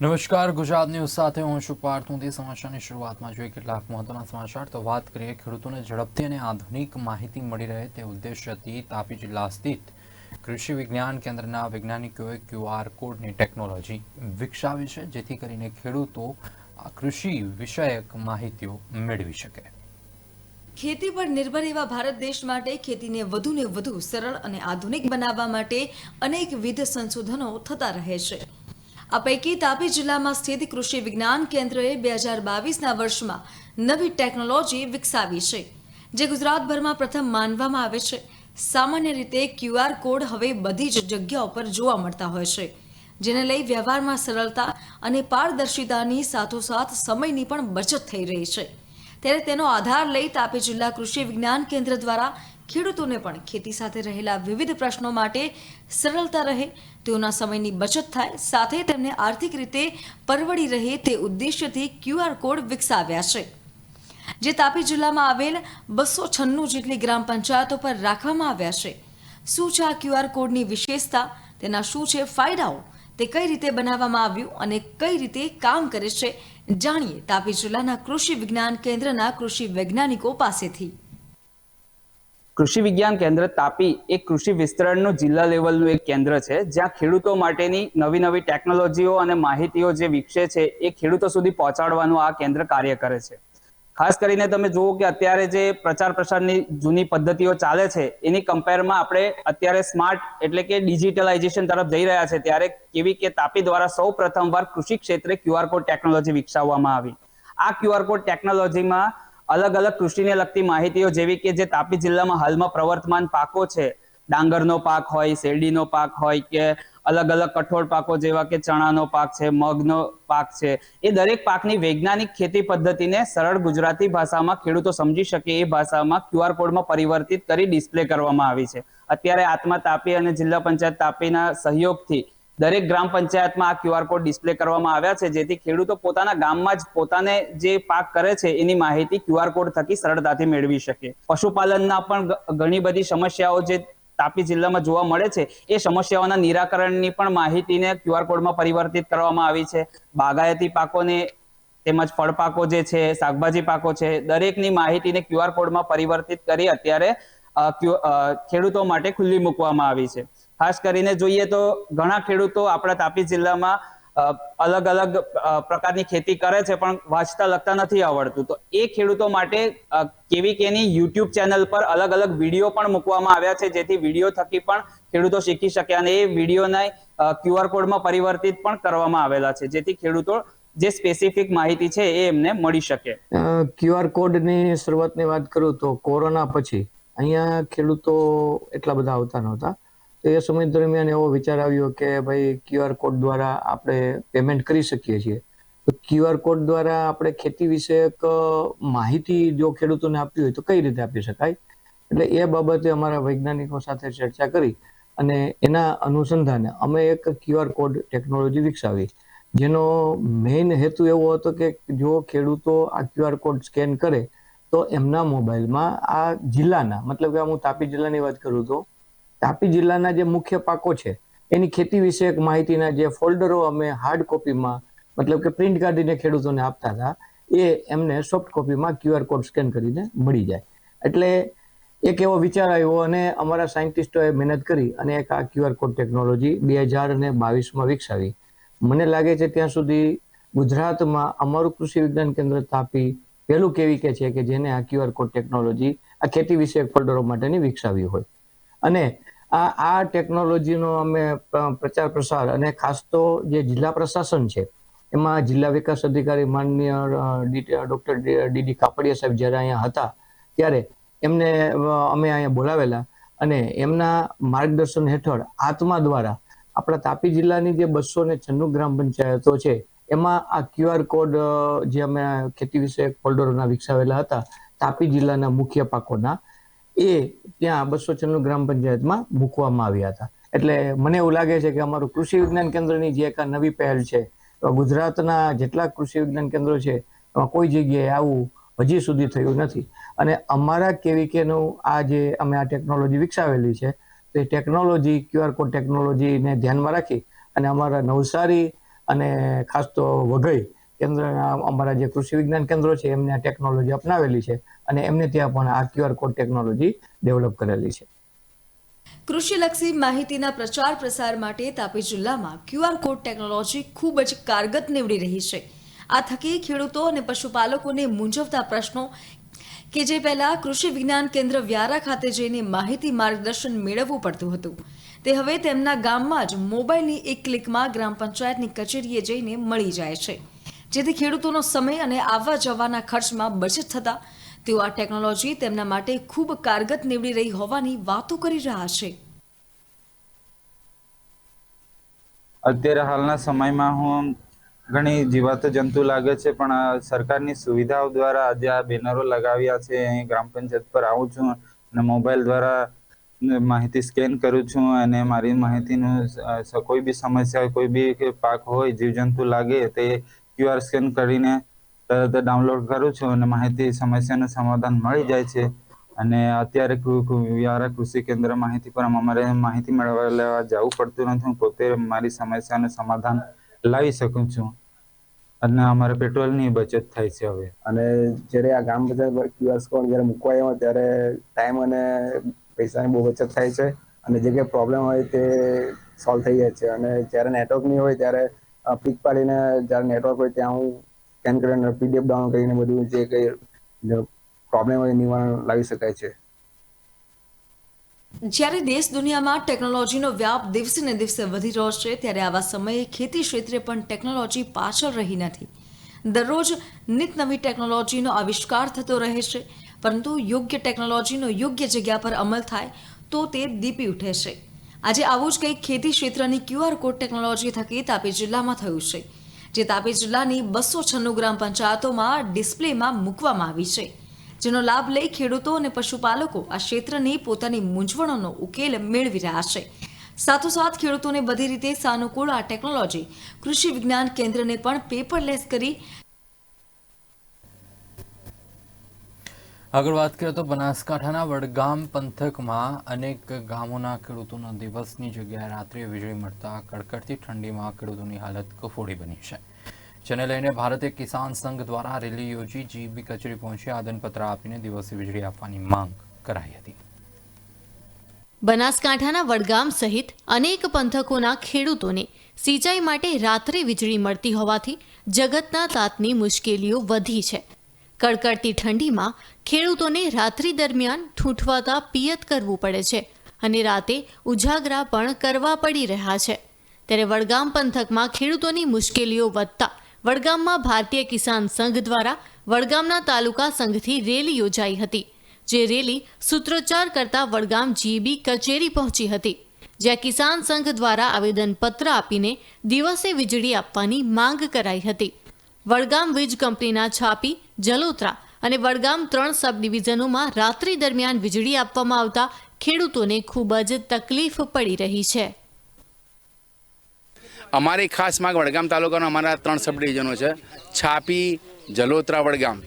નમસ્કાર, ગુજરાત ન્યૂઝ સાથે હું છું પાર્થ મોદી સમાચારની શરૂઆતમાં જોઈએ કેટલાક મહત્વના સમાચાર. તો વાત કરીએ, ખેડૂતોને ઝડપથી અને આધુનિક માહિતી મળી રહે તે ઉદ્દેશ્યથી તાપી જિલ્લા સ્થિત કૃષિ વિજ્ઞાન કેન્દ્રના વૈજ્ઞાનિકોએ ક્યુઆર કોડની ટેકનોલોજી વિકસાવી છે, જેથી કરીને ખેડૂતો કૃષિ વિષયક માહિતીઓ મેળવી શકે. ખેતી પર નિર્ભર એવા ભારત દેશ માટે ખેતીને વધુને વધુ સરળ અને આધુનિક બનાવવા માટે અનેકવિધ સંશોધનો થતા રહે છે. આ પૈકી તાપી જિલ્લામાં સ્થિત કૃષિ વિજ્ઞાન કેન્દ્રએ બે હજાર બાવીસના વર્ષમાં નવી ટેકનોલોજી વિકસાવી છે, જે ગુજરાતભરમાં પ્રથમ માનવામાં આવે છે. સામાન્ય રીતે ક્યુઆર કોડ હવે બધી જ જગ્યાઓ પર જોવા મળતા હોય છે, જેને લઈ વ્યવહારમાં સરળતા અને પારદર્શિતાની સાથોસાથ સમયની પણ બચત થઈ રહી છે. ત્યારે તેનો આધાર લઈ તાપી જિલ્લા કૃષિ વિજ્ઞાન કેન્દ્ર દ્વારા ખેડૂતોને પણ ખેતી સાથે રહેલા વિવિધ પ્રશ્નો માટે સરળતા રહે, તેઓના સમયની બચત થાય, સાથે તેમને આર્થિક રીતે પરવડી રહે તે ઉદ્દેશ્યથી ક્યુઆર કોડ વિકસાવ્યા છે. જે તાપી જિલ્લામાં આવેલ બસો છન્નું જેટલી ગ્રામ પંચાયતો પર રાખવામાં આવ્યા છે. શું છે આ ક્યુઆર કોડની વિશેષતા? તેના શું છે ફાયદાઓ? તે કઈ રીતે બનાવવામાં આવ્યું અને કઈ રીતે કામ કરે છે? જાણીએ તાપી જિલ્લાના કૃષિ વિજ્ઞાન કેન્દ્રના કૃષિ વૈજ્ઞાનિકો પાસેથી. કૃષિ વિજ્ઞાન કેન્દ્ર તાપી એ કૃષિ વિસ્તરણનું જિલ્લા લેવલનું એક કેન્દ્ર છે, જ્યાં ખેડૂતો માટેની નવી નવી ટેકનોલોજીઓ અને માહિતીઓ જે વિકસે છે, એ ખેડૂતો સુધી પહોંચાડવાનું આ કેન્દ્ર કાર્ય કરે છે. ખાસ કરીને તમે જુઓ કે અત્યારે જે પ્રચાર પ્રસારની જૂની પદ્ધતિઓ ચાલે છે, એની કમ્પેરમાં આપણે અત્યારે સ્માર્ટ એટલે કે ડિજિટલાઇઝેશન તરફ જઈ રહ્યા છે, ત્યારે કેવી કે તાપી દ્વારા સૌ પ્રથમવાર કૃષિ ક્ષેત્રે ક્યુઆર કોડ ટેકનોલોજી વિકસાવવામાં આવી. આ ક્યુઆર કોડ ટેકનોલોજીમાં અલગ અલગ કૃષિને લગતી માહિતીઓ જેવી કે જે તાપી જિલ્લામાં હાલમાં પ્રવર્તમાન પાકો છે. ડાંગરનો પાક હોય, શેરડીનો પાક હોય કે અલગ અલગ કઠોળ પાકો જેવા કે ચણાનો પાક છે, મગનો પાક છે. એ દરેક પાકની વૈજ્ઞાનિક ખેતી પદ્ધતિને સરળ ગુજરાતી ભાષામાં ખેડૂતો સમજી શકે એ ભાષામાં ક્યુઆર કોડમાં પરિવર્તિત કરી ડિસ્પ્લે કરવામાં આવી છે. અત્યારે આત્મા તાપી અને જિલ્લા પંચાયત તાપીના સહયોગથી દરેક ગ્રામ પંચાયતમાં આ ક્યુઆર કોડ ડિસ્પ્લે કરવામાં આવ્યા છે, જેથી ખેડૂતો પોતાના ગામમાં જ પોતાને જે પાક કરે છે, એની માહિતી ક્યુઆર કોડ થકી સરળતાથી મેળવી શકે. પશુપાલનના પણ ઘણી બધી સમસ્યાઓ જે તાપી જિલ્લામાં જોવા મળે છે, એ સમસ્યાઓના નિરાકરણની પણ માહિતીને ક્યુઆર કોડમાં પરિવર્તિત કરવામાં આવી છે. બાગાયતી પાકોને તેમજ ફળ પાકો જે છે, શાકભાજી પાકો છે, દરેકની માહિતીને ક્યુઆર કોડમાં પરિવર્તિત કરી અત્યારે ખેડૂતો માટે ખુલ્લી મૂકવામાં આવી છે. ખાસ કરીને જોઈએ તો ઘણા ખેડૂતો આપણા તાપી જિલ્લામાં અલગ અલગ પ્રકારની ખેતી કરે છે, પણ વાંચતા લખતા નથી આવડતું. તો એ ખેડૂતો માટે કેવી કેની યુટ્યુબ ચેનલ પર અલગ અલગ વીડિયો પણ મૂકવામાં આવ્યા છે, જેથી વીડિયો થકી પણ ખેડૂતો શીખી શકે અને એ વિડીયોને ક્યુઆર કોડમાં પરિવર્તિત પણ કરવામાં આવેલા છે, જેથી ખેડૂતો જે સ્પેસિફિક માહિતી છે એ એમને મળી શકે. ક્યુઆર કોડની શરૂઆતની વાત કરું તો કોરોના પછી અહીંયા ખેડૂતો એટલા બધા આવતા નહોતા. તો એ સમય દરમિયાન એવો વિચાર આવ્યો કે ભાઈ ક્યુઆર કોડ દ્વારા આપણે પેમેન્ટ કરી શકીએ છીએ. તો ક્યુઆર કોડ દ્વારા આપણે ખેતી વિશે એક માહિતી જો ખેડૂતોને આપવી હોય તો કઈ રીતે આપી શકાય? એટલે એ બાબતે અમારા વૈજ્ઞાનિકો સાથે ચર્ચા કરી અને એના અનુસંધાને અમે એક ક્યુઆર કોડ ટેકનોલોજી વિકસાવી. જેનો મેઇન હેતુ એવો હતો કે જો ખેડૂતો આ ક્યુઆર કોડ સ્કેન કરે તો એમના મોબાઈલમાં આ જિલ્લાના, મતલબ કે હું તાપી જિલ્લાની વાત કરું તો તાપી જિલ્લાના જે મુખ્ય પાકો છે, એની ખેતી વિષયક માહિતીના જે ફોલ્ડરો અમે હાર્ડ કોપીમાં મતલબ કે પ્રિન્ટ કાઢીને ખેડૂતોને આપતા હતા, એ એમને સોફ્ટ કોપીમાં ક્યુઆર કોડ સ્કેન કરીને મળી જાય. એટલે એક એવો વિચાર આવ્યો અને અમારા સાયન્ટિસ્ટોએ મહેનત કરી અને એક આ ક્યુઆર કોડ ટેકનોલોજી બે હજાર ને બાવીસમાં વિકસાવી. મને લાગે છે ત્યાં સુધી ગુજરાતમાં અમારું કૃષિ વિજ્ઞાન કેન્દ્ર તાપી પહેલું કેવી કે છે કે જેને આ ક્યુઆર કોડ ટેકનોલોજી આ ખેતી વિષયક ફોલ્ડરો માટેની વિકસાવી હોય. અને આ આ ટેકનોલોજીનો અમે પ્રચાર પ્રસાર અને ખાસ તો જે જિલ્લા પ્રશાસન છે, એમાં જિલ્લા વિકાસ અધિકારી માનનીય ડોક્ટર ડીડી કાપડિયા સાહેબ જ્યારે અહીંયા હતા, ત્યારે એમને અમે અહીંયા બોલાવેલા અને એમના માર્ગદર્શન હેઠળ આત્મા દ્વારા આપણા તાપી જિલ્લાની જે બસો ને છન્નું ગ્રામ પંચાયતો છે, એમાં આ ક્યુઆર કોડ જે અમે ખેતી વિષયક ફોલ્ડરોના વિકસાવેલા હતા, તાપી જિલ્લાના મુખ્ય પાકોના એ ત્યાં બસો છન્નું ગ્રામ પંચાયતમાં મૂકવામાં આવ્યા હતા. એટલે મને એવું લાગે છે કે અમારું કૃષિ વિજ્ઞાન કેન્દ્રની જે એક નવી પહેલ છે ગુજરાતના જેટલા કૃષિ વિજ્ઞાન કેન્દ્રો છે, એમાં કોઈ જગ્યાએ આવું હજી સુધી થયું નથી. અને અમારા કેવીકેનું આ જે અમે આ ટેકનોલોજી વિકસાવેલી છે, તે ટેકનોલોજી ક્યુઆર કોડ ટેકનોલોજીને ધ્યાનમાં રાખી અને અમારા નવસારી અને ખાસ તો વઘઈ કેન્દ્રના અમારા જે કૃષિ વિજ્ઞાન કેન્દ્રો છે, એમને આ ટેકનોલોજી અપનાવેલી છે અને એમને ત્યાં પણ આ ક્યુઆર કોડ ટેકનોલોજી ડેવલપ કરેલી છે. કૃષિલક્ષી માહિતીના પ્રચાર પ્રસાર માટે તાપી જિલ્લામાં ક્યુઆર કોડ ટેકનોલોજી ખૂબ જ કારગત નીવડી રહી છે. આ થકી ખેડૂતો અને પશુપાલકોને મૂંઝવતા પ્રશ્નો કે જે પહેલા કૃષિ વિજ્ઞાન કેન્દ્ર વ્યારા ખાતે જઈને માહિતી માર્ગદર્શન મેળવવું પડતું હતું. તે હવે તેમના ગામમાં જ મોબાઈલની એક ક્લિકમાં ગ્રામ પંચાયતની કચેરીએ જઈને મળી જાય છે. જેથી ખેડૂતોનો સમય અને આવવા જવાના ખર્ચમાં બચત થતા તેઓ આ ટેકનોલોજી તેમના માટે ખૂબ કારગત નીવડી રહી હોવાની વાતો કરી રહ્યા છે. અત્યારે હાલના સમયમાં હું ઘણી જીવાતો જંતુ લાગે છે, પણ સરકારની સુવિધાઓ દ્વારા આજે આ બેનરો લગાવ્યા છે. અહીં ગ્રામ પંચાયત પર આવું છું અને મોબાઈલ દ્વારા માહિતી સ્કેન કરું છું અને મારી માહિતીનું કોઈ બી સમસ્યા કોઈ બી પાક હોય, જીવજંતુ લાગે તે ક્યુઆર સ્કેન કરીને તરત ડાઉનલોડ કરું છું અને માહિતી સમસ્યાનું સમાધાન મળી જાય છે. અને અત્યારે વ્યારા કૃષિ કેન્દ્ર માહિતી પર અમારે માહિતી મેળવવા લેવા જવું પડતું નથી. હું પોતે મારી સમસ્યાનું સમાધાન લાવી શકું છું. અને અમારે પેટ્રોલની બચત થાય છે હવે. અને જ્યારે આ ગામ બજાર ક્યુઆર કોડ જ્યારે મૂકવા આવ્યો ત્યારે ટાઈમ અને પૈસાની બહુ બચત થાય છે. અને જે કંઈ પ્રોબ્લેમ હોય તે સોલ્વ થઈ જાય છે. અને જ્યારે નેટવર્ક નહીં હોય ત્યારે પીક પાડીને જ્યારે નેટવર્ક હોય ત્યાં હું સ્કેન કરીને પીડીએફ ડાઉનલોડ કરીને બધું જે કંઈ પ્રોબ્લેમ હોય નિવારણ લાવી શકાય છે. જ્યારે દેશ દુનિયામાં ટેકનોલોજીનો વ્યાપ દિવસે ને દિવસે વધી રહ્યો છે, ત્યારે આવા સમયે ખેતી ક્ષેત્રે પણ ટેકનોલોજી પાછળ રહી નથી. દરરોજ નિત નવી ટેકનોલોજીનો આવિષ્કાર થતો રહે છે, પરંતુ યોગ્ય ટેકનોલોજીનો યોગ્ય જગ્યા પર અમલ થાય તો તે દીપી ઉઠે છે. આજે આવું જ કંઈક ખેતી ક્ષેત્રની ક્યુઆર કોડ ટેકનોલોજી થકી તાપી જિલ્લામાં થયું છે, જે તાપી જિલ્લાની બસો છન્નું ગ્રામ પંચાયતોમાં ડિસ્પ્લેમાં મૂકવામાં આવી છે. જેનો લાભ લઈ ખેડૂતો અને પશુપાલકો આ ક્ષેત્રની પોતાની મૂંઝવણોનો ઉકેલ મેળવી રહ્યા છે. સાથોસાથ ખેડૂતોને બધી રીતે સાનુકૂળ આ ટેકનોલોજી કૃષિ વિજ્ઞાન કેન્દ્રને પણ પેપરલેસ કરી આગળ વાત કરીએ તો બનાસકાંઠાના વડગામ પંથકમાં અનેક ગામોના ખેડૂતોના દિવસની જગ્યાએ રાત્રે વીજળી મળતા કડકડતી ઠંડીમાં ખેડૂતોની હાલત કફોડી બની છે. જેને લઈને ભારતીય કિસાન સંઘ દ્વારા રેલી યોજી જીબી કચેરી પહોંચી આદનપત્ર આપીને દિવસે વીજળી આપવાની માંગ કરાઈ હતી. બનાસકાંઠાના વડગામ સહિત અનેક પંથકોના ખેડૂતોને સિંચાઈ માટે રાત્રે વીજળી મળતી હોવાથી જગતના તાતની મુશ્કેલીઓ વધી છે. કડકડતી ઠંડીમાં ખેડૂતોને રાત્રિ દરમિયાન ઠૂંઠવાતા પિયત કરવું પડે છે અને રાતે ઉજાગરા પણ કરવા પડી રહ્યા છે. ત્યારે વડગામ પંથકમાં ખેડૂતોની મુશ્કેલીઓ વધતા વડગામમાં ભારતીય કિસાન સંઘ દ્વારા વડગામના તાલુકા સંઘથી રેલી યોજાઈ હતી, જે રેલી સૂત્રોચ્ચાર કરતા વડગામ જીબી કચેરી પહોંચી હતી, જ્યાં કિસાન સંઘ દ્વારા આવેદનપત્ર આપીને દિવસે વીજળી આપવાની માંગ કરાઈ હતી. વડગામ વીજ કંપનીના છાપી, જલોત્રા અને વડગામ ત્રણ સબ ડિવિઝનોમાં રાત્રિ દરમિયાન વીજળી આપવામાં આવતા ખેડૂતોને ખૂબ જ તકલીફ પડી રહી છે. અમારી ખાસ માંગ વડગામ તાલુકાના અમારા ત્રણ સબ ડિવિઝનો છે. છાપી, જલોત્રા, વડગામ.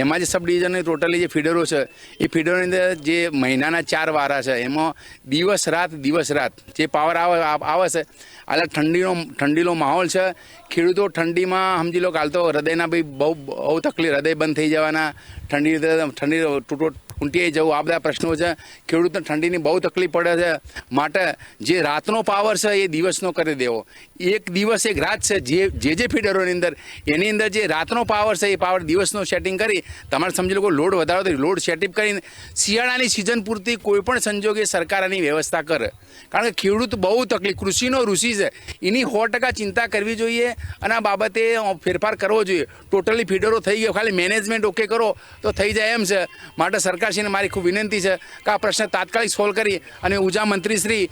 એમાં જે સબ ડિવિઝનની ટોટલી જે ફીડરો છે, એ ફીડરોની અંદર જે મહિનાના ચાર વારા છે, એમાં દિવસ રાત દિવસ રાત જે પાવર આવે આવે છે એટલે ઠંડીનો ઠંડીનો માહોલ છે. ખેડૂતો ઠંડીમાં સમજી લો કાલ તો હૃદયના બી બહુ બહુ તકલીફ, હૃદય બંધ થઈ જવાના. ઠંડી ઠંડી તૂટો ઊંટિયાઈ જવું, આ બધા પ્રશ્નો છે. ખેડૂતને ઠંડીની બહુ તકલીફ પડે છે. માટે જે રાતનો પાવર છે એ દિવસનો કરી દેવો. એક દિવસ એક રાત છે. જે જે જે ફીડરોની અંદર, એની અંદર જે રાતનો પાવર છે એ પાવર દિવસનો સેટિંગ કરી. તમારે સમજી લો લોડ વધારો તો લોડ સેટિંગ કરીને શિયાળાની સિઝન પૂરતી કોઈ પણ સંજોગે સરકાર આની વ્યવસ્થા કરે. કારણ કે ખેડૂત બહુ તકલીફ, કૃષિનો ઋષિ છે. એની સો ટકા ચિંતા કરવી જોઈએ અને આ બાબતે ફેરફાર કરવો જોઈએ. ટોટલી ફીડરો થઈ ગયો. ખાલી મેનેજમેન્ટ ઓકે કરો તો થઈ જાય એમ છે. માટે સરકારશ્રીને મારી ખૂબ વિનંતી છે કે આ પ્રશ્ન તાત્કાલિક સોલ્વ કરી અને ઊર્જા મંત્રી શ્રી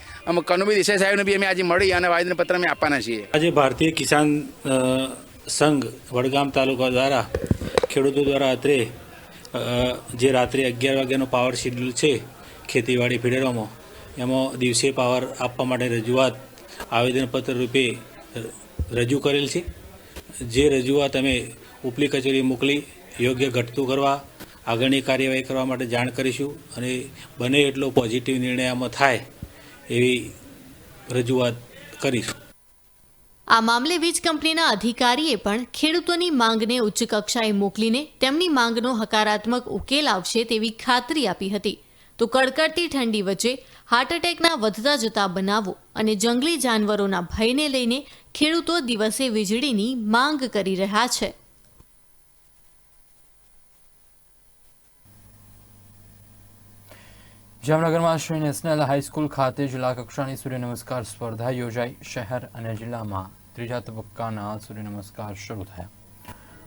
કનુભાઈ દેસાઈ સાહેબને બી અમે આજે મળી અને આવેદનપત્ર અમે આપવાના છીએ. આજે ભારતીય કિસાન સંઘ વડગામ તાલુકા દ્વારા, ખેડૂતો દ્વારા અત્રે જે રાત્રે અગિયાર વાગ્યાનો પાવર શેડ્યુલ છે ખેતીવાડી ફીડરોમાં એમાં દિવસે પાવર આપવા માટે રજૂઆત આવેદનપત્ર રૂપે રજૂ કરેલ છે. જે રજૂઆત અમે ઉપલી કચેરી મોકલી, યોગ્ય ઘટતું કરવા આગળની કાર્યવાહી કરવા માટે જાણ કરીશું અને બને એટલો પોઝિટિવ નિર્ણય આમાં થાય એવી રજૂઆત કરીશું. આ મામલે વીજ કંપનીના અધિકારીએ પણ ખેડૂતોની માંગને ઉચ્ચ કક્ષાએ મોકલીને તેમની માંગનો હકારાત્મક ઉકેલ આવશે તેવી ખાતરી આપી હતી. તો કડકડતી ઠંડી વચ્ચે હાર્ટ એટેકના વધતા જતા બનાવો અને જંગલી જાનવરોના ભયને લઈને ખેડૂતો દિવસે વીજળીની માંગ કરી રહ્યા છે. જામનગરમાં શ્રી નેશનલ હાઈસ્કૂલ ખાતે જિલ્લા કક્ષાની સૂર્ય નમસ્કાર સ્પર્ધા યોજાઈ. શહેર અને જિલ્લામાં ત્રીજા તબક્કાના સૂર્ય નમસ્કાર શરૂ થયા.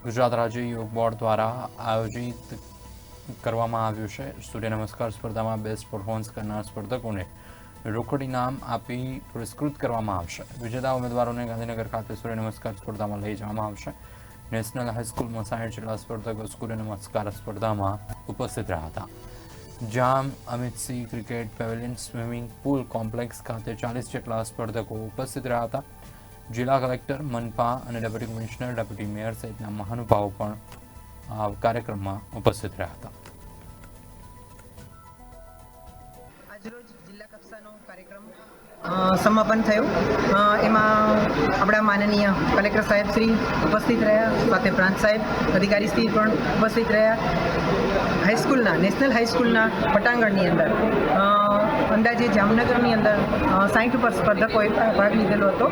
ગુજરાત રાજ્ય યોગ બોર્ડ દ્વારા આયોજિત કરવામાં આવ્યું છે. સૂર્ય નમસ્કાર સ્પર્ધામાં બેસ્ટ પરફોર્મન્સ કરનાર સ્પર્ધકોને રોકડ ઇનામ આપી પુરસ્કૃત કરવામાં આવશે. વિજેતા ઉમેદવારોને ગાંધીનગર ખાતે સૂર્ય નમસ્કાર સ્પર્ધામાં લઈ જવામાં આવશે. નેશનલ હાઈસ્કૂલમાં સાહીઠ જિલ્લા સ્પર્ધકો સૂર્ય નમસ્કાર સ્પર્ધામાં ઉપસ્થિત રહ્યા હતા. Jam Amitsinh cricket pavilion swimming pool complex ખાતે ચાલીસ જેટલા સ્પર્ધકો ઉપસ્થિત રહ્યા હતા. જિલ્લા કલેક્ટર મનપા અને ડેપ્યુટી કમિશનર, ડેપ્યુટી મેયર સહિતના મહાનુભાવો પણ આ કાર્યક્રમમાં ઉપસ્થિત રહ્યા હતા. સમાપન થયું. એમાં આપણા માનનીય કલેક્ટર સાહેબ શ્રી ઉપસ્થિત રહ્યા, સાથે પ્રાંત સાહેબ, અધિકારી શ્રી પણ ઉપસ્થિત રહ્યા. હાઈસ્કૂલના, નેશનલ હાઈસ્કૂલના પટાંગણની અંદર. અંદાજે જામનગરની અંદર સાઈઠ ઉપર સ્પર્ધકોએ ભાગ લીધેલો હતો.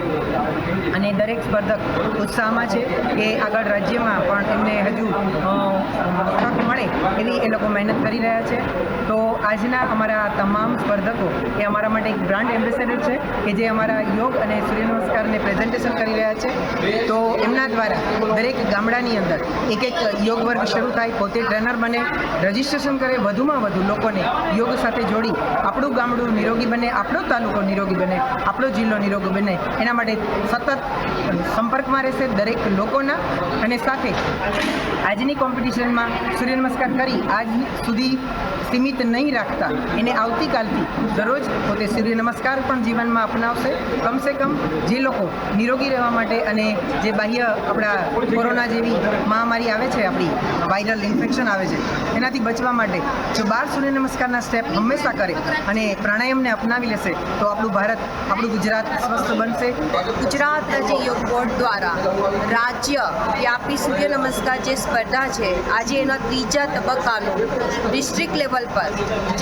અને દરેક સ્પર્ધક ઉત્સાહમાં છે કે આગળ રાજ્યમાં પણ એમને હજુ તક મળે એવી એ લોકો મહેનત કરી રહ્યા છે. તો આજના અમારા તમામ સ્પર્ધકો એ અમારા માટે એક બ્રાન્ડ એમ્બેસેડર છે કે જે અમારા યોગ અને સૂર્ય નમસ્કારને પ્રેઝન્ટેશન કરી રહ્યા છે. તો એમના દ્વારા દરેક ગામડાની અંદર એક એક યોગ વર્ગ શરૂ થાય, પોતે ટ્રેનર બને, રજિસ્ટ્રેશન કરે, વધુમાં વધુ લોકોને યોગ સાથે જોડી આપણું ગામડું નિરોગી બને, આપણો તાલુકો નિરોગી બને, આપણો જિલ્લો નિરોગી બને, એના માટે સતત સંપર્કમાં રહેશે દરેક લોકોના અને સાથે આજની કોમ્પિટિશનમાં સૂર્ય નમસ્કાર કરી આજ સુધી સીમિત નહીં રાખતા. એને આવતીકાલથી દરરોજ પોતે સૂર્ય નમસ્કાર પણ જીવનમાં અપનાવશે. કમસે કમ જે લોકો નિરોગી રહેવા માટે અને જે બાહ્ય આપણા કોરોના જેવી મહામારી આવે છે, આપણી વાયરલ ઇન્ફેક્શન આવે છે, એનાથી બચવા માટે જો બાર સૂર્ય નમસ્કારના સ્ટેપ હંમેશા કરે અને પ્રાણાયામને અપનાવી લેશે તો આપણું ભારત, આપણું ગુજરાત સ્વસ્થ બનશે. ગુજરાત રાજ્ય યોગ બોર્ડ દ્વારા રાજ્ય વ્યાપી સૂર્ય નમસ્કાર જે સ્પર્ધા છે, આજે એના ત્રીજા તબક્કાનું ડિસ્ટ્રિક્ટ લેવલ પર,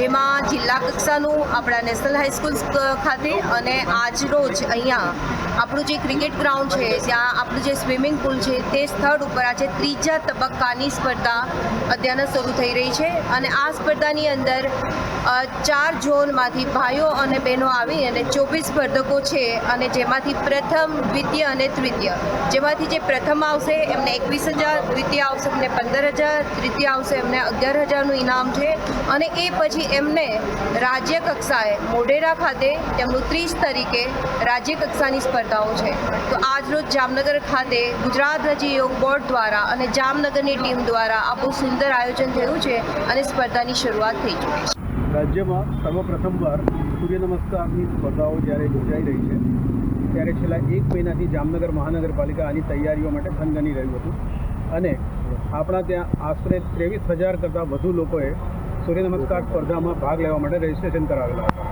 જેમાં જિલ્લા કક્ષાનું આપણા નેશનલ હાઈસ્કૂલ ખાતે અને આજરોજ અહીંયા આપણું જે ક્રિકેટ ગ્રાઉન્ડ છે ત્યાં આપણું જે સ્વિમિંગ પુલ છે, તે સ્થળ ઉપર આજે ત્રીજા તબક્કાની સ્પર્ધા અત્યારે શરૂ થઈ રહી છે. અને આ સ્પર્ધાની અંદર ચાર ચાર ઝોનમાંથી ભાઈઓ અને બહેનો આવી અને ચોવીસ સ્પર્ધકો છે અને જેમાંથી પ્રથમ દ્વિતીય અને તૃતીય. જેમાંથી જે પ્રથમ આવશે એમને એકવીસ હજાર, દ્વિતીય આવશે એમને પંદર હજાર, તૃતીય આવશે એમને અગિયાર હજારનું ઇનામ છે અને એ પછી એમને રાજ્ય કક્ષાએ મોઢેરા ખાતે તેમનું ત્રીસ તરીકે રાજ્ય કક્ષાની સ્પર્ધાઓ છે. તો આજરોજ જામનગર ખાતે ગુજરાત રાજ્ય યોગ બોર્ડ દ્વારા અને જામનગરની ટીમ દ્વારા આ બહુ સુંદર આયોજન થયું છે અને સ્પર્ધાની શરૂઆત થઈ ચૂકી છે. રાજ્યમાં સર્વપ્રથમવાર સૂર્ય નમસ્કારની સ્પર્ધાઓ જ્યારે યોજાઈ રહી છે, ત્યારે છેલ્લા એક મહિનાથી જામનગર મહાનગરપાલિકા આની તૈયારીઓ માટે થનગની રહ્યું હતું. અને આપણા ત્યાં આશરે ત્રેવીસ હજાર કરતાં વધુ લોકોએ સૂર્ય નમસ્કાર સ્પર્ધામાં ભાગ લેવા માટે રજીસ્ટ્રેશન કરાવેલા હતા.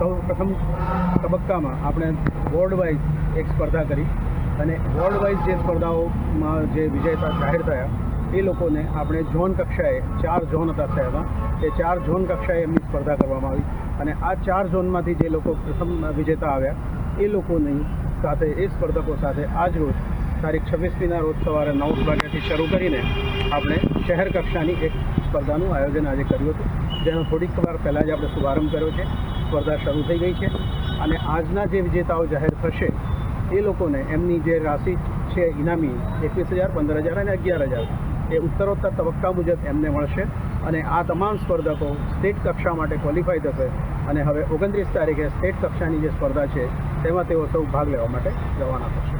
સૌ પ્રથમ તબક્કામાં આપણે વોર્ડ વાઇઝ એક સ્પર્ધા કરી. અને વોર્ડ વાઇઝ જે સ્પર્ધાઓમાં જે વિજેતા જાહેર થયા એ લોકોને આપણે ઝોન કક્ષાએ, ચાર ઝોન હતા શહેરમાં એ ચાર ઝોન કક્ષાએ એમની સ્પર્ધા કરવામાં આવી. અને આ ચાર ઝોનમાંથી જે લોકો પ્રથમ વિજેતા આવ્યા, એ લોકોની સાથે, એ સ્પર્ધકો સાથે આજ રોજ તારીખ છવ્વીસમીના રોજ સવારે નવ વાગ્યાથી શરૂ કરીને આપણે શહેર કક્ષાની એક સ્પર્ધાનું આયોજન આજે કર્યું હતું. જેનો થોડીક વાર પહેલાં જ આપણે શુભારંભ કર્યો છે. સ્પર્ધા શરૂ થઈ ગઈ છે. અને આજના જે વિજેતાઓ જાહેર થશે, એ લોકોને એમની જે રાશિ છે ઇનામી, એકવીસ હજાર, પંદર હજાર અને અગિયાર હજાર એ ઉત્તરોત્તર તબક્કા મુજબ એમને મળશે અને આ તમામ સ્પર્ધકો સ્ટેટ કક્ષા માટે ક્વોલિફાય થશે અને હવે ઓગણત્રીસ તારીખે સ્ટેટ કક્ષાની જે સ્પર્ધા છે, તેમાં તેઓ સૌ ભાગ લેવા માટે રવાના થશે.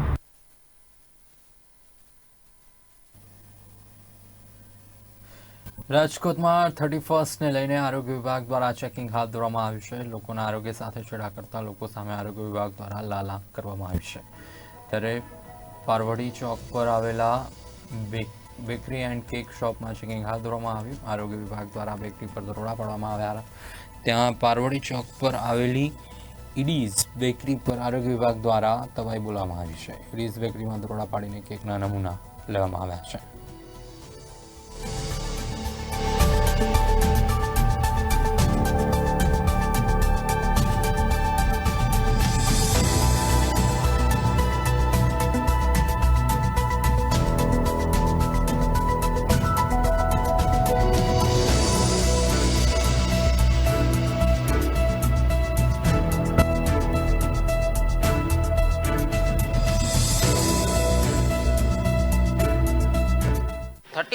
રાજકોટમાં થર્ટી ફર્સ્ટને લઈને આરોગ્ય વિભાગ દ્વારા ચેકિંગ હાથ ધરવામાં આવ્યું છે. લોકોના આરોગ્ય સાથે છેડા કરતા લોકો સામે આરોગ્ય વિભાગ દ્વારા લાલાંક કરવામાં આવી છે. ત્યારે પારવડી ચોક પર આવેલા બેક બેકરી એન્ડ કેક શોપમાં ચેકિંગ હાથ ધરવામાં આવ્યું. આરોગ્ય વિભાગ દ્વારા બેકરી પર દરોડા પાડવામાં આવ્યા હતા. ત્યાં પારવડી ચોક પર આવેલી ઇડીઝ બેકરી પર આરોગ્ય વિભાગ દ્વારા તવાઈ બોલાવવામાં આવી છે. ઇડીઝ બેકરીમાં દરોડા પાડીને કેકના નમૂના લેવામાં આવ્યા છે.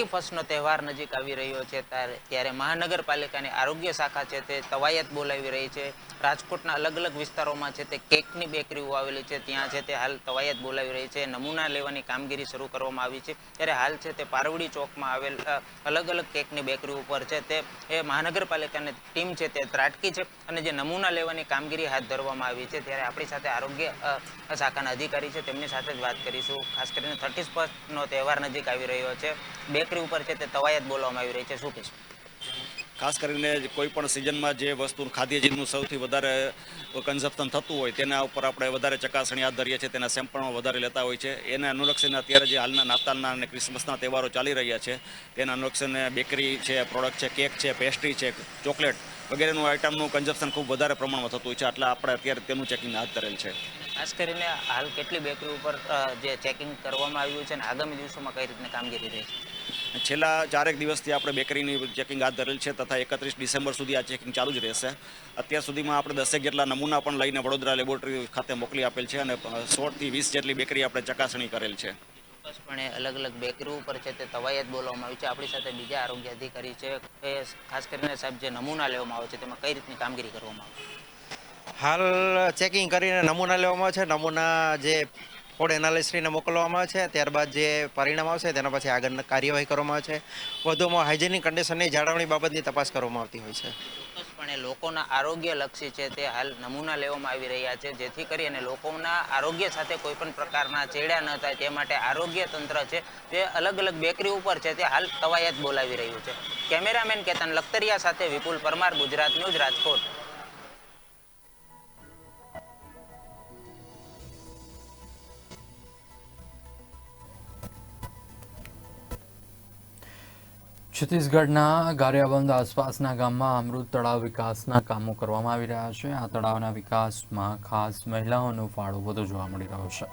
થર્ટી ફર્સ્ટનો તહેવાર નજીક આવી રહ્યો છે? ત્યારે મહાનગરપાલિકાની આરોગ્ય શાખા છે તે તવાયત બોલાવી રહી છે. રાજકોટના અલગ અલગ વિસ્તારોમાં છે તે કેકની બેકરીઓ આવેલી છે. ત્યાં છે તે હાલ તવાયત બોલાવી રહી છે. નમૂના લેવાની કામગીરી શરૂ કરવામાં આવી છે. ત્યારે હાલ છે તે પારવડી ચોકમાં આવેલ અલગ અલગ કેકની બેકરી ઉપર છે તે, એ મહાનગરપાલિકાની ટીમ છે તે ત્રાટકી છે અને જે નમૂના લેવાની કામગીરી હાથ ધરવામાં આવી છે. ત્યારે આપણી સાથે આરોગ્ય શાખાના અધિકારી છે, તેમની સાથે જ વાત કરીશું. ખાસ કરીને થર્ટી ફર્સ્ટનો તહેવાર નજીક આવી રહ્યો છે. બેકરી ઉપર છે તે તવાયત બોલવામાં આવી રહી છે. શું કહેશો? ખાસ કરીને કોઈ પણ સિઝનમાં જે વસ્તુ ખાદ્ય ચીજનું સૌથી વધારે કન્ઝપ્શન થતું હોય તેના ઉપર આપણે વધારે ચકાસણી હાથ ધરીએ છીએ, તેના સેમ્પલમાં વધારે લેતા હોય છે. એને અનુલક્ષીને અત્યારે જે હાલના નાતાલના અને ક્રિસમસના તહેવારો ચાલી રહ્યા છે, તેના અનુલક્ષીને બેકરી છે પ્રોડક્ટ છે કેક છે પેસ્ટ્રી છે ચોકલેટ વગેરેનું આઇટમનું કન્ઝપ્શન ખૂબ વધારે પ્રમાણમાં થતું હોય છે. એટલે આપણે અત્યારે તેનું ચેકિંગ હાથ ધરેલ છે. ખાસ કરીને હાલ કેટલી બેકરી ઉપર જે ચેકિંગ કરવામાં આવ્યું છે અને આગામી દિવસોમાં કઈ રીતની કામગીરી રહે છે છેલ્લા ચારેક દિવસથી આપણે બેકરીની ચેકિંગ હાથ ધરેલ છે તથા એકત્રીસ ડિસેમ્બર સુધી આ ચેકિંગ ચાલુ જ રહેશે. અત્યાર સુધીમાં આપણે દસેક જેટલા નમૂના પણ લઈને વડોદરા લેબોરેટરી ખાતે મોકલી આપેલ છે અને સોળથી વીસ જેટલી બેકરી આપણે ચકાસણી કરેલ છે. ચોક્કસપણે અલગ અલગ બેકરી ઉપર છે તે તવાયત બોલવામાં આવી છે. આપણી સાથે બીજા આરોગ્ય અધિકારી છે એ ખાસ કરીને સાહેબ જે નમૂના લેવામાં આવે છે તેમાં કઈ રીતની કામગીરી કરવામાં આવે? હાલ ચેકિંગ કરીને નમૂના લેવામાં આવે છે. નમૂના જે ફૂડ એનાલિસ્ટને મોકલવામાં આવે છે. ત્યારબાદ જે પરિણામ આવશે તેના પછી આગળની કાર્યવાહી કરવામાં આવે છે. વધુમાં હાઇજેનિક કન્ડિશનની જાળવણી બાબતની તપાસ કરવામાં આવતી હોય છે. ચોક્કસપણે લોકોના આરોગ્યલક્ષી છે તે હાલ નમૂના લેવામાં આવી રહ્યા છે. જેથી કરી અને લોકોના આરોગ્ય સાથે કોઈ પણ પ્રકારના ચેડા ન થાય તે માટે આરોગ્ય તંત્ર છે તે અલગ અલગ બેકરી ઉપર છે તે હાલ તવાયત બોલાવી રહ્યું છે. કેમેરામેન કેતન લખતરિયા સાથે વિપુલ પરમાર, ગુજરાત ન્યૂઝ રાજકોટ. છત્તીસગઢના ગારિયાબંધ આસપાસના ગામમાં અમૃત તળાવ વિકાસના કામો કરવામાં આવી રહ્યા છે. આ તળાવના વિકાસમાં ખાસ મહિલાઓનો ફાળો વધુ જોવા મળી રહ્યો છે.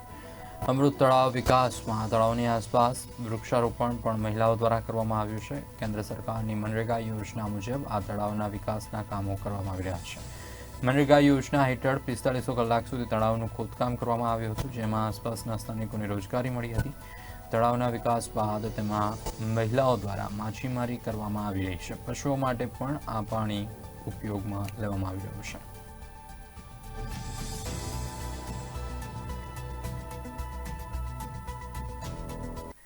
અમૃત તળાવ વિકાસમાં તળાવની આસપાસ વૃક્ષારોપણ પણ મહિલાઓ દ્વારા કરવામાં આવ્યું છે. કેન્દ્ર સરકારની મનરેગા યોજના મુજબ આ તળાવના વિકાસના કામો કરવામાં આવી રહ્યા છે. મનરેગા યોજના હેઠળ પિસ્તાલીસો કલાક સુધી તળાવનું ખોદકામ કરવામાં આવ્યું હતું, જેમાં આસપાસના સ્થાનિકોને રોજગારી મળી હતી. તળાવના વિકાસ બાદ તેમાં મહિલાઓ દ્વારા માછીમારી કરવામાં આવી રહી છે. પશુઓ માટે પણ આ પાણી ઉપયોગમાં લેવામાં આવી રહ્યું છે.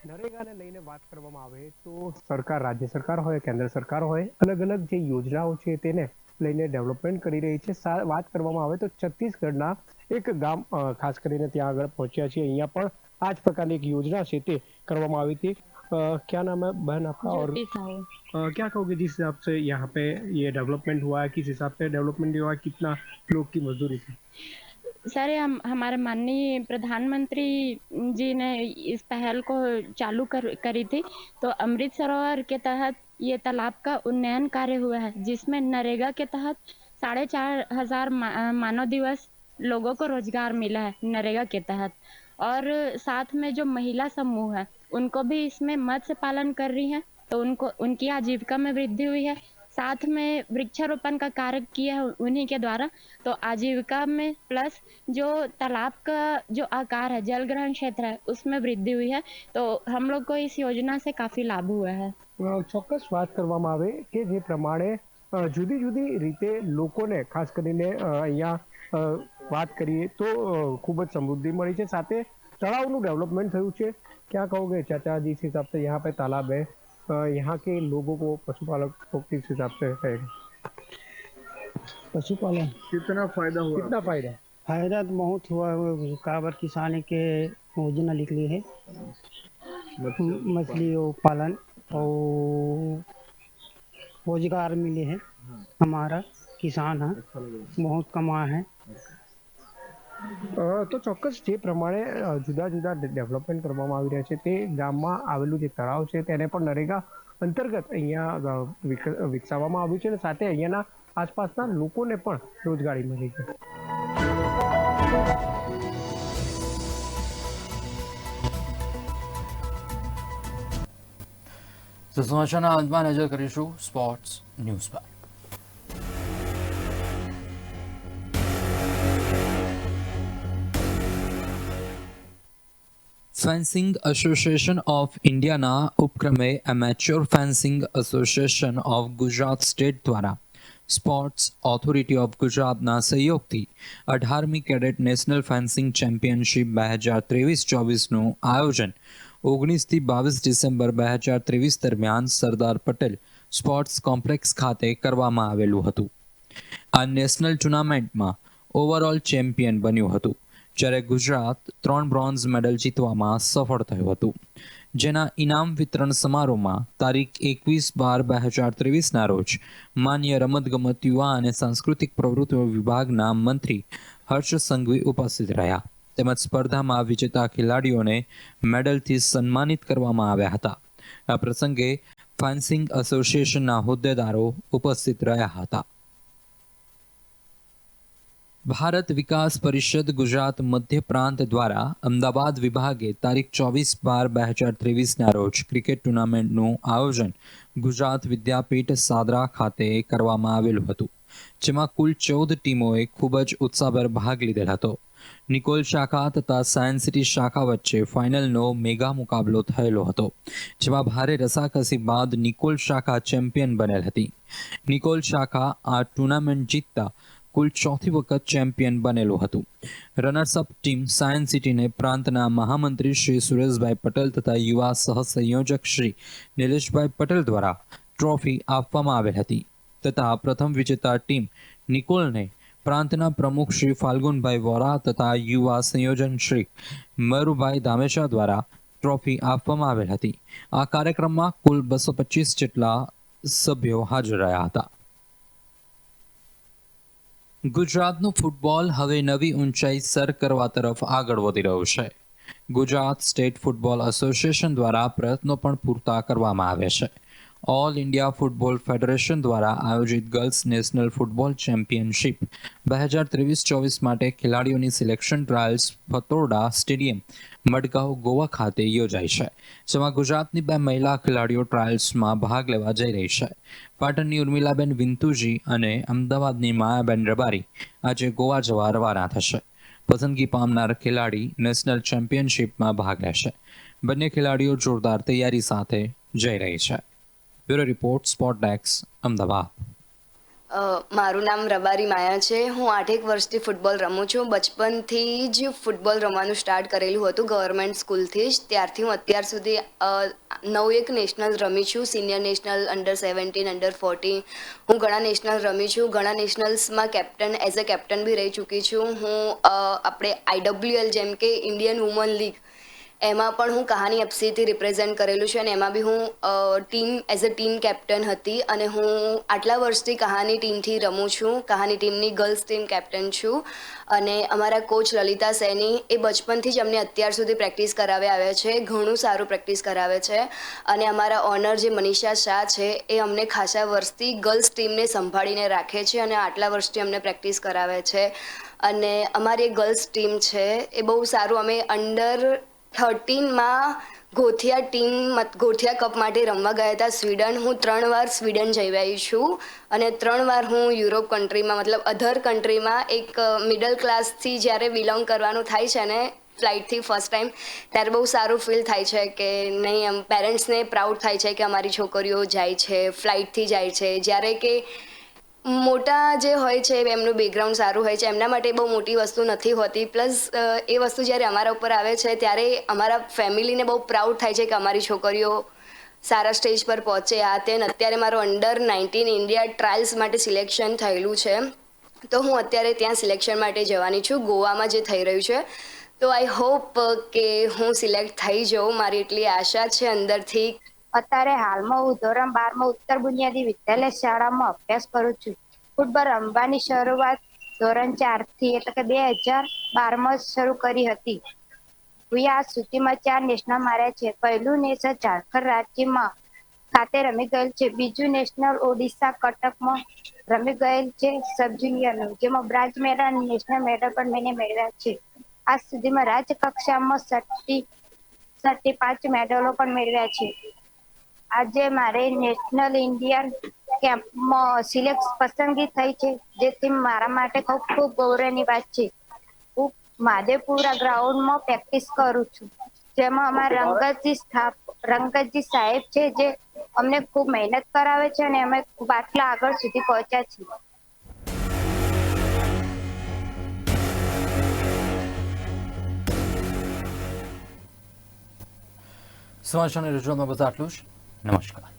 નરેગાને લઈને વાત કરવામાં આવે તો સરકાર, રાજ્ય સરકાર હોય, કેન્દ્ર સરકાર હોય અલગ અલગ જે યોજનાઓ છે તેને લઈને ડેવલપમેન્ટ કરી રહી છે. વાત કરવામાં આવે તો છત્તીસગઢના એક ગામ ખાસ કરીને ત્યાં આગળ પહોંચ્યા છીએ. અહીંયા પણ આ જ પ્રકારની એક યોજના છે તે કરવામાં આવી હતી क्या नाम है बहन आपका और क्या कहोगे जिस हिसाब से यहाँ पे ये डेवलपमेंट हुआ है किस हिसाब से डेवलपमेंट हुआ है कितना लोग की मजदूरी थी? सर हम हमारे माननीय प्रधानमंत्री जी ने इस पहल को चालू कर करी थी। तो अमृत सरोवर के तहत ये तालाब का उन्नयन कार्य हुआ है जिसमें नरेगा के तहत साढ़े चार हज़ार मा, मानव दिवस लोगों को रोज़गार मिला है नरेगा के तहत। और साथ में जो महिला समूह है उनको भी इसमें मत्स्य पालन कर रही हैं तो उनको उनकी आजीविका में वृद्धि हुई है साथ में वृक्षारोपण का कार्य किया है उन्हीं के द्वारा तो आजीविका में प्लस जो तालाब का जो आकार है जल ग्रहण क्षेत्र है उसमें वृद्धि हुई है तो हम लोग को इस योजना से काफी लाभ हुआ है અ, ચોક્કસ વાત કરવામાં આવે કે જે પ્રમાણે અ, જુદી જુદી રીતે લોકોને ખાસ કરીને અ, અહીંયા અ, વાત કરીએ તો અ, ખૂબ જ સમૃદ્ધિ મળી છે સાથે તળાવનું ડેવલપમેન્ટ થયું છે क्या कहोगे चाचा जिस हिसाब से यहाँ पे तालाब है अ, यहाँ के लोगों को पशुपालक को किस हिसाब से है पशुपालन कितना फायदा हुआ कितना फायदा फायदा तो बहुत हुआ है काबर किसान के योजना निकली है मछली पालन और रोजगार मिले है हमारा કિસાન હા બહુ કમા હે તો ચોક્કસ જે પ્રમાણે જુદા જુદા ડેવલપમેન્ટ કરવામાં આવી રહ્યા છે તે ગામમાં આવેલું જે તળાવ છે તેને પણ નરેગા અંતર્ગત અહીંયા વિકસાવવામાં આવ્યું છે અને સાથે અહીંયાના આસપાસના લોકોને પણ રોજગારી મળી છે. તો સમાચારના અંતમાં નજર કરીશું સ્પોર્ટ્સ ન્યૂઝ પર. ફેન્સિંગ એસોસિએશન ઓફ ઇન્ડિયાના ઉપક્રમે amateur fencing association of Gujarat state દ્વારા સ્પોર્ટ્સ ઓથોરિટી ઓફ ગુજરાતના સહયોગથી અઢારમી કેડેટ નેશનલ ફેન્સિંગ ચેમ્પિયનશિપ બે હજાર ત્રેવીસ ચોવીસનું આયોજન ઓગણીસથી બાવીસ ડિસેમ્બર બે હજાર ત્રેવીસ દરમિયાન સરદાર પટેલ સ્પોર્ટ્સ કોમ્પ્લેક્સ ખાતે કરવામાં આવેલું હતું. આ નેશનલ ટુર્નામેન્ટમાં ઓવરઓલ ચેમ્પિયન બન્યું હતું. જ્યારે ગુજરાત ત્રણ બ્રોન્ઝ મેડલ જીતવામાં સફળ થયું હતું. જેના ઇનામ વિતરણ સમારોહમાં તારીખ એકવીસ બાર બે હજાર ત્રેવીસના રોજ માન્ય રમતગમત યુવા અને સાંસ્કૃતિક પ્રવૃત્તિઓ વિભાગના મંત્રી હર્ષ સંઘવી ઉપસ્થિત રહ્યા. તેમજ સ્પર્ધામાં વિજેતા ખેલાડીઓને મેડલથી સન્માનિત કરવામાં આવ્યા હતા. આ પ્રસંગે ફેન્સિંગ એસોસિએશનના હોદ્દેદારો ઉપસ્થિત રહ્યા હતા. ભારત વિકાસ પરિષદ ગુજરાત મધ્ય પ્રાંત દ્વારા અમદાવાદ વિભાગે તારીખ ચોવીસ બાર બે હજાર ત્રેવીસના રોજ ક્રિકેટ ટુર્નામેન્ટનું આયોજન ગુજરાત વિદ્યાપીઠ સાદરા ખાતે કરવામાં આવેલું હતું, જેમાં કુલ ચૌદ ટીમોએ ખૂબ જ ઉત્સાહભેર ભાગ લીધેલ હતો. નિકોલ શાખા તથા સાયન્સ સિટી શાખા વચ્ચે ફાઇનલનો મેગા મુકાબલો થયેલો હતો, જેમાં ભારે રસાકસી બાદ નિકોલ શાખા ચેમ્પિયન બનેલ હતી. નિકોલ શાખા આ ટુર્નામેન્ટ જીતતા કુલ ચોથી વખત ચેમ્પિયન બનેલું હતું. રનર્સઅપ ટીમ સાયન્સ સિટીને પ્રાંતના મહામંત્રી શ્રી સુરેશભાઈ પટેલ તથા યુવા સહસંયોજક શ્રી નિલેશભાઈ પટેલ દ્વારા ટ્રોફી આપવામાં આવેલ હતી. તથા પ્રથમ વિજેતા ટીમ નિકોલને પ્રાંતના પ્રમુખ શ્રી ફાલ્ગુનભાઈ વોરા તથા યુવા સંયોજન શ્રી મયુરભાઈ ધામેશા દ્વારા ટ્રોફી આપવામાં આવેલ હતી. આ કાર્યક્રમમાં કુલ બસો પચીસ જેટલા સભ્યો હાજર રહ્યા હતા. ગુજરાતનું ફૂટબોલ હવે નવી ઊંચાઈ સર કરવા તરફ આગળ વધી રહ્યું છે. ગુજરાત સ્ટેટ ફૂટબોલ એસોસિએશન દ્વારા પ્રયત્નો પણ પૂરતા કરવામાં આવે છે. ઓલ ઇન્ડિયા ફૂટબોલ ફેડરેશન દ્વારા આયોજિત ગર્લ્સ નેશનલ ફૂટબોલ ચેમ્પિયનશિપ બે હજાર ત્રેવીસ ચોવીસ માટે ખેલાડીઓની selection trials Fatorda stadium, Madgaon Goa ખાતે યોજાઈ છે, જેમાં ગુજરાતની બે મહિલા ખેલાડીઓ ટ્રાયલ્સમાં ભાગ લેવા જઈ રહી છે. પાટણની ઉર્મિલાબેન વિંતુજી અને અમદાવાદની માયાબેન રબારી આજે ગોવા જવા રવાના થશે. પસંદગી પામનાર ખેલાડી નેશનલ ચેમ્પિયનશિપમાં ભાગ લેશે. બંને ખેલાડીઓ જોરદાર તૈયારી સાથે જઈ રહી છે. બ્યુરો રિપોર્ટ, સ્પોટ ડેક્સ અમદાવાદ. મારું નામ રબારી માયા છે. હું આઠેક વર્ષથી ફૂટબોલ રમું છું. બચપનથી જ ફૂટબોલ રમવાનું સ્ટાર્ટ કરેલું હતું ગવર્મેન્ટ સ્કૂલથી જ. ત્યારથી હું અત્યાર સુધી નવ એક નેશનલ રમી છું. Senior national under seventeen under fourteen હું ઘણા નેશનલ રમી છું. ઘણા નેશનલ્સમાં કેપ્ટન એઝ અ કેપ્ટન બી રહી ચૂકી છું. હું આપણે આઈડબ્લ્યુએલ જેમ કે ઇન્ડિયન વુમન લીગ એમાં પણ હું કહાની એફસીથી રિપ્રેઝેન્ટ કરેલું છે અને એમાં બી હું team as a team captain હતી અને હું આટલા વર્ષથી કહાની ટીમથી રમું છું, કહાની ટીમની ગર્લ્સ ટીમ કેપ્ટન છું અને અમારા કોચ લલિતા સૈની એ બચપનથી જ અમને અત્યાર સુધી પ્રેક્ટિસ કરાવે આવ્યા છે, ઘણું સારું પ્રેક્ટિસ કરાવે છે અને અમારા ઓનર જે મનીષા શાહ છે એ અમને ખાસા વર્ષથી ગર્લ્સ ટીમને સંભાળીને રાખે છે અને આટલા વર્ષથી અમને પ્રેક્ટિસ કરાવે છે અને અમારી ગર્લ્સ ટીમ છે એ બહુ સારું અમે અંડર થર્ટીનમાં ગોથિયા ટીમ ગોથિયા કપ માટે રમવા ગયા હતા સ્વીડન. હું ત્રણ વાર સ્વીડન જઈ આવી છું અને ત્રણ વાર હું યુરોપ કન્ટ્રીમાં મતલબ અધર કન્ટ્રીમાં એક મિડલ ક્લાસથી જ્યારે બિલોંગ કરવાનું થાય છે ને ફ્લાઇટથી ફર્સ્ટ ટાઈમ ત્યારે બહુ સારું ફીલ થાય છે કે નહીં એમ પેરેન્ટ્સને પ્રાઉડ થાય છે કે અમારી છોકરીઓ જાય છે ફ્લાઇટથી જાય છે. જ્યારે કે મોટા જે હોય છે, એમનું બેકગ્રાઉન્ડ સારું હોય છે, એમના માટે બહુ મોટી વસ્તુ નથી હોતી. પ્લસ એ વસ્તુ જ્યારે અમારા ઉપર આવે છે, ત્યારે અમારા ફેમિલીને બહુ પ્રાઉડ થાય છે કે અમારી છોકરીઓ સારા સ્ટેજ પર પહોંચે. આ તે અત્યારે મારું અંડર નાઇન્ટીન ઇન્ડિયા ટ્રાયલ્સ માટે સિલેક્શન થયેલું છે. તો હું અત્યારે ત્યાં સિલેક્શન માટે જવાની છું, ગોવામાં જે થઈ રહ્યું છે. તો આઈ હોપ કે હું સિલેક્ટ થઈ જાઉં. મારી એટલી આશા છે અંદરથી. અત્યારે હાલમાં હું ધોરણ બારમાં ઉત્તર બુનિયાદી વિદ્યાલય શાળામાં અભ્યાસ કરું છું. ફૂટબોલ રમવાની શરૂઆત ધોરણ ચારથી એટલે કે બે હજાર બારમાં શરૂ કરી હતી. હું આજ ચાર નેશનલ માર્યા છે. પહેલું નેશનલ ઝારખંડ રાજ્યમાં ખાતે રમી ગયેલ છે. બીજું નેશનલ ઓડિશા કટકમાં રમી ગયેલ છે. સબ જુનિયરનું જેમાં બ્રાન્ચ મેડલ અને નેશનલ મેડલ પણ મેં મેળવ્યા છે. આજ સુધીમાં રાજ્ય કક્ષામાં સટ્ટી સટ્ટી પાંચ મેડલો પણ મેળવ્યા છે. આજે મારે નેશનલ ઇન્ડિયન કેમ્પમાં સિલેક્ટ પસંદગી થઈ છે, જેથી મારા માટે ખૂબ ખૂબ ગૌરવની વાત છે. હું માધેપુરા ગ્રાઉન્ડમાં પ્રેક્ટિસ કરું છું. જેમાં અમારા રંગતજી સ્થાપ, રંગતજી સાહેબ છે, જે અમને ખૂબ મહેનત કરાવે છે અને અમે ખૂબ આટલા આગળ સુધી પહોંચ્યા છીએ. સમાચારની રજૂઆતમાં બધા આટલું જ. નમસ્કાર